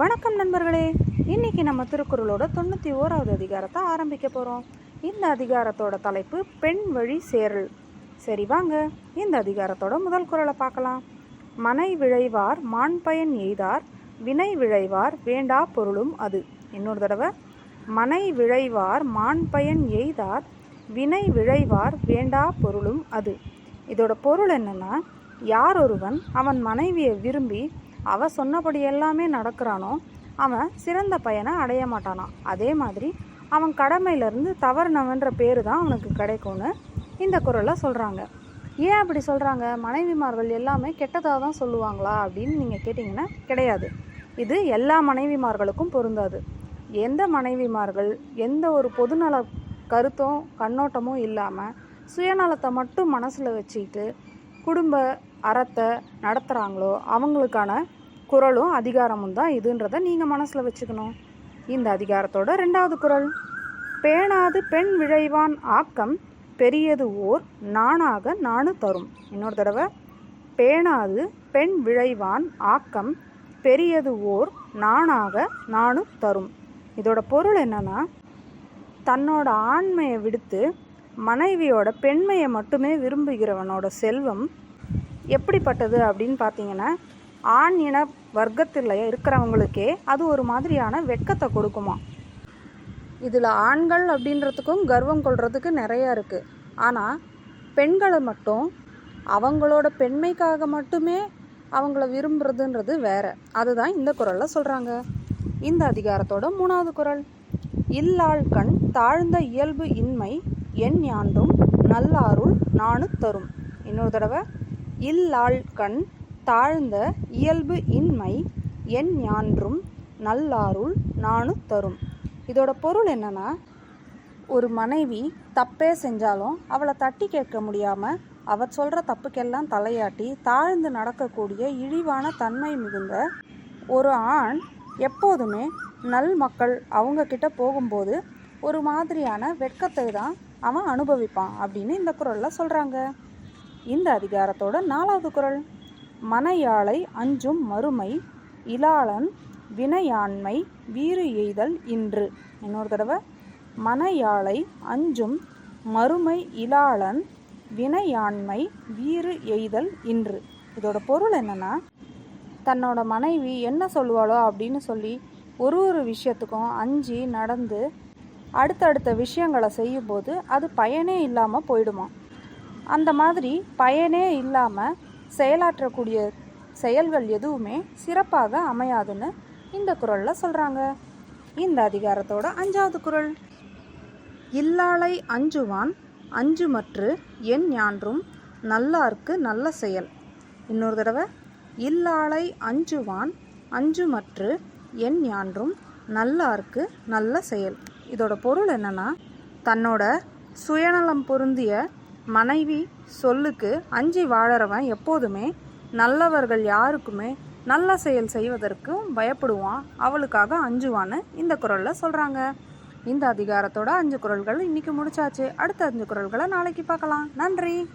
வணக்கம் நண்பர்களே. இன்னைக்கு நம்ம திருக்குறளோட தொண்ணூற்றி ஓராவது அதிகாரத்தை ஆரம்பிக்க போகிறோம் இந்த அதிகாரத்தோட தலைப்பு பெண் வழி சேரல். சரி வாங்க. இந்த அதிகாரத்தோட முதல் குரலை பார்க்கலாம். மனை விழைவார் மான் பயன் எய்தார் வினை விழைவார் வேண்டா பொருளும் அது. இன்னொரு தடவை மனை விழைவார் மான் பயன் எய்தார் வினை விழைவார் வேண்டா பொருளும் அது. இதோட பொருள் என்னென்னா யார் ஒருவன் அவன் மனைவியை விரும்பி அவ சொன்னபடி எல்லாமே நடக்கிறானோ அவன் சிறந்த பயனை அடைய மாட்டானான் அதே மாதிரி அவன் கடமையிலேருந்து தவறினவன்ற பேர் தான் அவனுக்கு கிடைக்கும்னு இந்த குரலை சொல்கிறாங்க ஏன் அப்படி சொல்கிறாங்க மனைவிமார்கள் எல்லாமே கெட்டதாக தான் சொல்லுவாங்களா அப்படின்னு நீங்கள் கேட்டிங்கன்னா கிடையாது. இது எல்லா மனைவிமார்களுக்கும் பொருந்தாது. எந்த மனைவிமார்கள் எந்த ஒரு பொதுநல கருத்தும் கண்ணோட்டமும் இல்லாமல் சுயநலத்தை மட்டும் மனசில் வச்சுக்கிட்டு குடும்ப அறத்தை நடத்துகிறாங்களோ அவங்களுக்கான குரலும் அதிகாரமும் தான் இதுன்றதை நீங்கள் மனசில் வச்சுக்கணும். இந்த அதிகாரத்தோட ரெண்டாவது குரல் பேணாது பெண் விழைவான் ஆக்கம் பெரியது ஓர் நானாக நானு தரும். இன்னொரு தடவை பேணாது பெண் விழைவான் ஆக்கம் பெரியது ஓர் நானாக நானு தரும். இதோட பொருள் என்னன்னா தன்னோட ஆண்மையை விடுத்து மனைவியோட பெண்மையை மட்டுமே விரும்புகிறவனோட செல்வம் எப்படிப்பட்டது அப்படின்னு பார்த்தீங்கன்னா ஆண் இன வர்க்கத்தில் இருக்கிறவங்களுக்கே அது ஒரு மாதிரியான வெட்கத்தை கொடுக்குமா? இதில் ஆண்கள் அப்படின்றதுக்கும் கர்வம் கொள்றதுக்கு நிறையா இருக்குது ஆனால் பெண்களை மட்டும் அவங்களோட பெண்மைக்காக மட்டுமே அவங்கள விரும்புறதுன்றது வேற. அதுதான் இந்த குரலில் சொல்கிறாங்க இந்த அதிகாரத்தோட மூணாவது குரல். இல்லாள் கண் தாழ்ந்த இயல்பு இன்மை என் யாண்டும் நல்லாருள் நானு தரும். இன்னொரு தடவை. இல்லாள் கண் தாழ்ந்த இயல்பு இன்மை என் ஞான்றும் நல்லாருள் நானு தரும். இதோட பொருள் என்னன்னா ஒரு மனைவி தப்பே செஞ்சாலும் அவளை தட்டி கேட்க முடியாமல் அவர் சொல்கிற தப்புக்கெல்லாம் தலையாட்டி தாழ்ந்து நடக்கக்கூடிய இழிவான தன்மை மிகுந்த ஒரு ஆண் எப்போதுமே நல் மக்கள் அவங்கக்கிட்ட போகும்போது ஒரு மாதிரியான வெட்கத்தை தான் அவன் அனுபவிப்பான் அப்படின்னு இந்த குரலில் சொல்கிறாங்க இந்த அதிகாரத்தோட நாலாவது குரல். மனையாளை அஞ்சும் மறுமை இலாளன் வினையாண்மை வீறு எய்தல் இன்று. இன்னொரு தடவை மனையாளை அஞ்சும் மறுமை இலாளன் வினையாண்மை வீறு எய்தல் இன்று. இதோட பொருள் என்னென்னா தன்னோட மனைவி என்ன சொல்லுவாளோ அப்படின்னு சொல்லி ஒரு ஒரு விஷயத்துக்கும் அஞ்சு நடந்து அடுத்தடுத்த விஷயங்களை செய்யும்போது அது பயனே இல்லாமல் போயிடுமா அந்த மாதிரி பயனே இல்லாமல் செயலாற்றக்கூடிய செயல்கள் எதுவுமே சிறப்பாக அமையாதுன்னு இந்த குரலில் சொல்கிறாங்க இந்த அதிகாரத்தோட அஞ்சாவது குரல். இல்லாளை அஞ்சுவான் அஞ்சு மற்று என் ஞான்றும் நல்லார்க்கு நல்ல செயல். இன்னொரு தடவை இல்லாளை அஞ்சுவான் அஞ்சு மற்று என் ஞான்றும் நல்லார்க்கு நல்ல செயல். இதோட பொருள் என்னென்னா தன்னோட சுயநலம் பொருந்திய மனைவி சொல்லுக்கு அஞ்சி வாழறவன் எப்போதுமே நல்லவர்கள் யாருக்குமே நல்ல செயல் செய்வதற்கும் பயப்படுவான். அவளுக்காக அஞ்சுவான்னு இந்த குரலில் சொல்கிறாங்க இந்த அதிகாரத்தோட அஞ்சு குரல்கள் இன்னைக்கு முடிச்சாச்சு. அடுத்த அஞ்சு குரல்களை நாளைக்கு பார்க்கலாம். நன்றி.